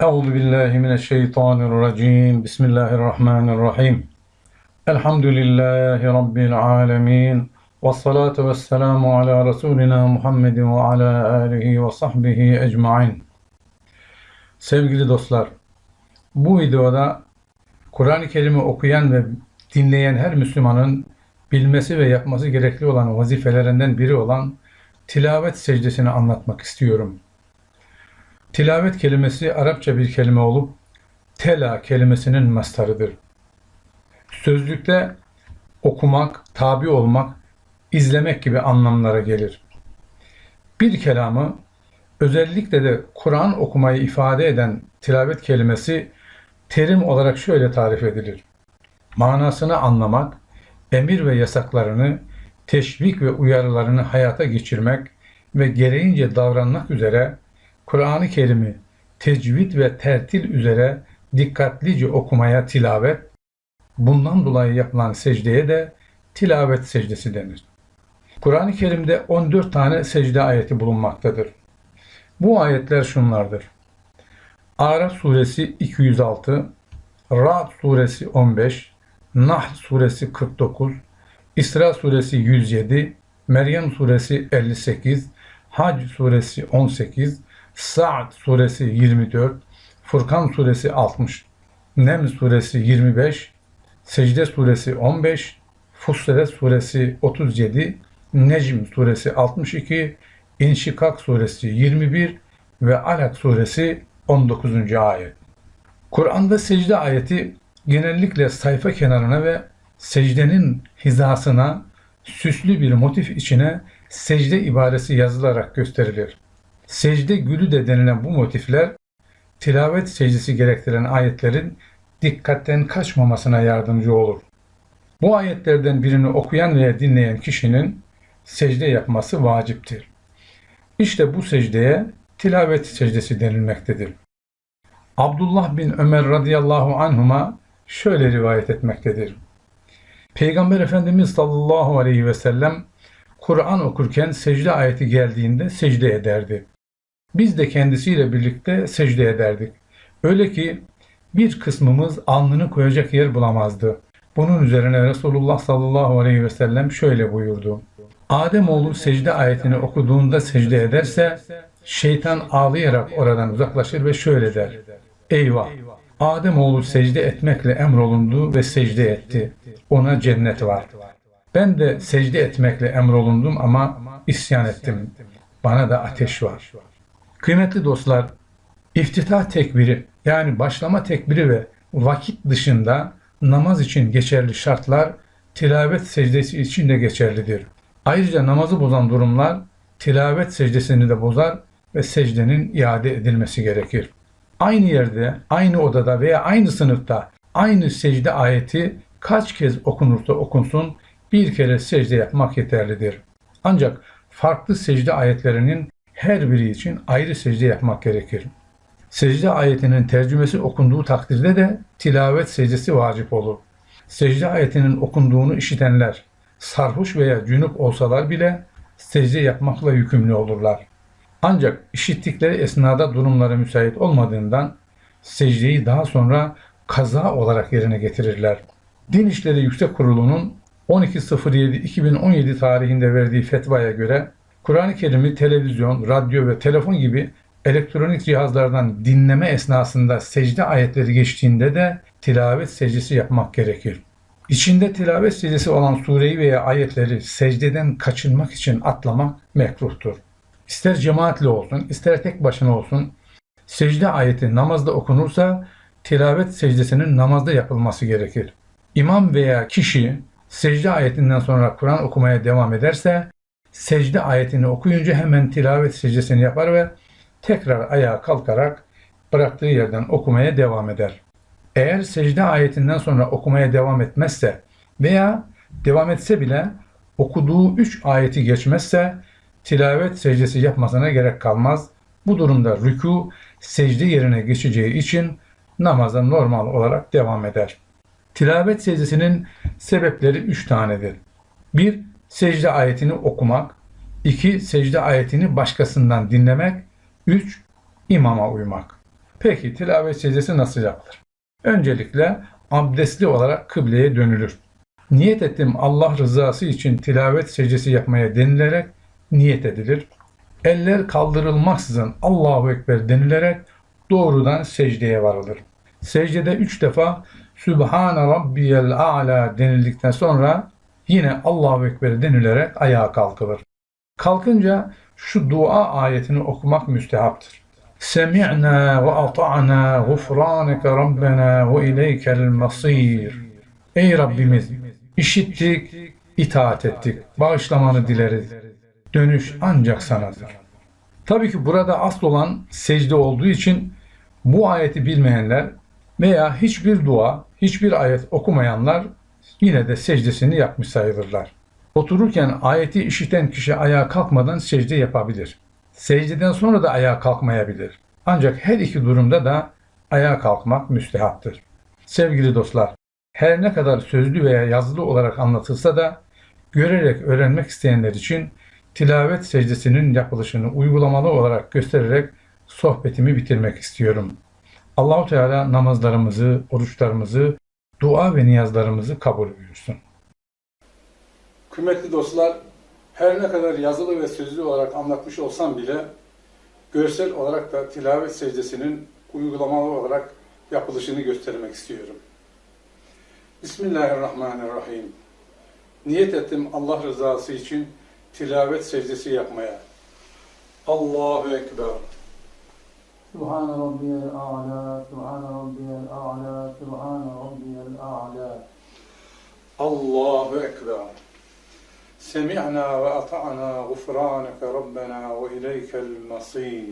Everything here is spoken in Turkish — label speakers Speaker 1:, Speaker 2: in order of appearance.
Speaker 1: Euzu billahi mineşşeytanirracim. Bismillahirrahmanirrahim. Elhamdülillahi rabbil alamin. Ves salatu vesselamu ala Resulina Muhammedin ve ala alihi ve sahbihi ecmaîn. Sevgili dostlar, bu videoda Kur'an-ı Kerim'i okuyan ve dinleyen her Müslümanın bilmesi ve yapması gerekli olan vazifelerinden biri olan tilavet secdesini anlatmak istiyorum. Tilavet kelimesi Arapça bir kelime olup tela kelimesinin mastarıdır. Sözlükte okumak, tabi olmak, izlemek gibi anlamlara gelir. Bir kelamı özellikle de Kur'an okumayı ifade eden tilavet kelimesi terim olarak şöyle tarif edilir. Manasını anlamak, emir ve yasaklarını, teşvik ve uyarılarını hayata geçirmek ve gereğince davranmak üzere Kur'an-ı Kerim'i tecvid ve tertil üzere dikkatlice okumaya tilavet, bundan dolayı yapılan secdeye de tilavet secdesi denir. Kur'an-ı Kerim'de 14 tane secde ayeti bulunmaktadır. Bu ayetler şunlardır. Araf suresi 206, Ra'd suresi 15, Nahl suresi 49, İsra suresi 107, Meryem suresi 58, Hac suresi 18, Sa'd suresi 24, Furkan suresi 60, Nem suresi 25, Secde suresi 15, Fussilet suresi 37, Necm suresi 62, İnşikak suresi 21 ve Alak suresi 19. ayet. Kur'an'da secde ayeti genellikle sayfa kenarına ve secdenin hizasına süslü bir motif içine secde ibaresi yazılarak gösterilir. Secde gülü de denilen bu motifler tilavet secdesi gerektiren ayetlerin dikkatten kaçmamasına yardımcı olur. Bu ayetlerden birini okuyan veya dinleyen kişinin secde yapması vaciptir. İşte bu secdeye tilavet secdesi denilmektedir. Abdullah bin Ömer radıyallahu anhuma şöyle rivayet etmektedir. Peygamber Efendimiz sallallahu aleyhi ve sellem Kur'an okurken secde ayeti geldiğinde secde ederdi. Biz de kendisiyle birlikte secde ederdik. Öyle ki bir kısmımız alnını koyacak yer bulamazdı. Bunun üzerine Resulullah sallallahu aleyhi ve sellem şöyle buyurdu. Ademoğlu secde ayetini okuduğunda secde ederse şeytan ağlayarak oradan uzaklaşır ve şöyle der. Eyvah! Ademoğlu secde etmekle emrolundu ve secde etti. Ona cennet var. Ben de secde etmekle emrolundum ama isyan ettim. Bana da ateş var. Kıymetli dostlar, iftitah tekbiri yani başlama tekbiri ve vakit dışında namaz için geçerli şartlar tilavet secdesi için de geçerlidir. Ayrıca namazı bozan durumlar tilavet secdesini de bozar ve secdenin iade edilmesi gerekir. Aynı yerde, aynı odada veya aynı sınıfta aynı secde ayeti kaç kez okunursa okunsun bir kere secde yapmak yeterlidir. Ancak farklı secde ayetlerinin her biri için ayrı secde yapmak gerekir. Secde ayetinin tercümesi okunduğu takdirde de tilavet secdesi vacip olur. Secde ayetinin okunduğunu işitenler sarhoş veya cünüp olsalar bile secde yapmakla yükümlü olurlar. Ancak işittikleri esnada durumları müsait olmadığından secdeyi daha sonra kaza olarak yerine getirirler. Din İşleri Yüksek Kurulu'nun 12.07.2017 tarihinde verdiği fetvaya göre Kur'an-ı Kerim'i televizyon, radyo ve telefon gibi elektronik cihazlardan dinleme esnasında secde ayetleri geçtiğinde de tilavet secdesi yapmak gerekir. İçinde tilavet secdesi olan sureyi veya ayetleri secdeden kaçınmak için atlamak mekruhtur. İster cemaatle olsun, ister tek başına olsun, secde ayeti namazda okunursa tilavet secdesinin namazda yapılması gerekir. İmam veya kişi secde ayetinden sonra Kur'an okumaya devam ederse secde ayetini okuyunca hemen tilavet secdesini yapar ve tekrar ayağa kalkarak bıraktığı yerden okumaya devam eder. Eğer secde ayetinden sonra okumaya devam etmezse veya devam etse bile okuduğu üç ayeti geçmezse tilavet secdesi yapmasına gerek kalmaz. Bu durumda rükû secde yerine geçeceği için namaza normal olarak devam eder. Tilavet secdesinin sebepleri üç tanedir. 1. Secde ayetini okumak. 2. Secde ayetini başkasından dinlemek. 3. imama uymak. Peki tilavet secdesi nasıl yapılır? Öncelikle abdestli olarak kıbleye dönülür. Niyet ettim Allah rızası için tilavet secdesi yapmaya denilerek niyet edilir. Eller kaldırılmaksızın Allahu Ekber denilerek doğrudan secdeye varılır. Secdede üç defa Sübhane Rabbiyel A'la denildikten sonra yine Allahu Ekber denilerek ayağa kalkılır. Kalkınca şu dua ayetini okumak müstehaptır. Semi'na ve ata'na gufraneke Rabbena ve ileykel masir. Ey Rabbimiz işittik, itaat ettik, bağışlamanı dileriz. Dönüş ancak sanadır. Tabii ki burada asıl olan secde olduğu için bu ayeti bilmeyenler veya hiçbir dua, hiçbir ayet okumayanlar yine de secdesini yapmış sayılırlar. Otururken ayeti işiten kişi ayağa kalkmadan secde yapabilir. Secdeden sonra da ayağa kalkmayabilir. Ancak her iki durumda da ayağa kalkmak müstehaptır. Sevgili dostlar, her ne kadar sözlü veya yazılı olarak anlatılsa da görerek öğrenmek isteyenler için tilavet secdesinin yapılışını uygulamalı olarak göstererek sohbetimi bitirmek istiyorum. Allahu Teala namazlarımızı, oruçlarımızı, dua ve niyazlarımızı kabul buyursun. Kıymetli dostlar, her ne kadar yazılı ve sözlü olarak anlatmış olsam bile görsel olarak da tilavet secdesinin uygulamalı olarak yapılışını göstermek istiyorum. Bismillahirrahmanirrahim. Niyet ettim Allah rızası için tilavet secdesi yapmaya. Allahu Ekber.
Speaker 2: Subhan Rabbiyel A'la, Subhan Rabbiyel A'la, Subhan
Speaker 1: Allahu Ekber. Semi'na ve ata'na gufraneke Rabbena ve ileykel masir.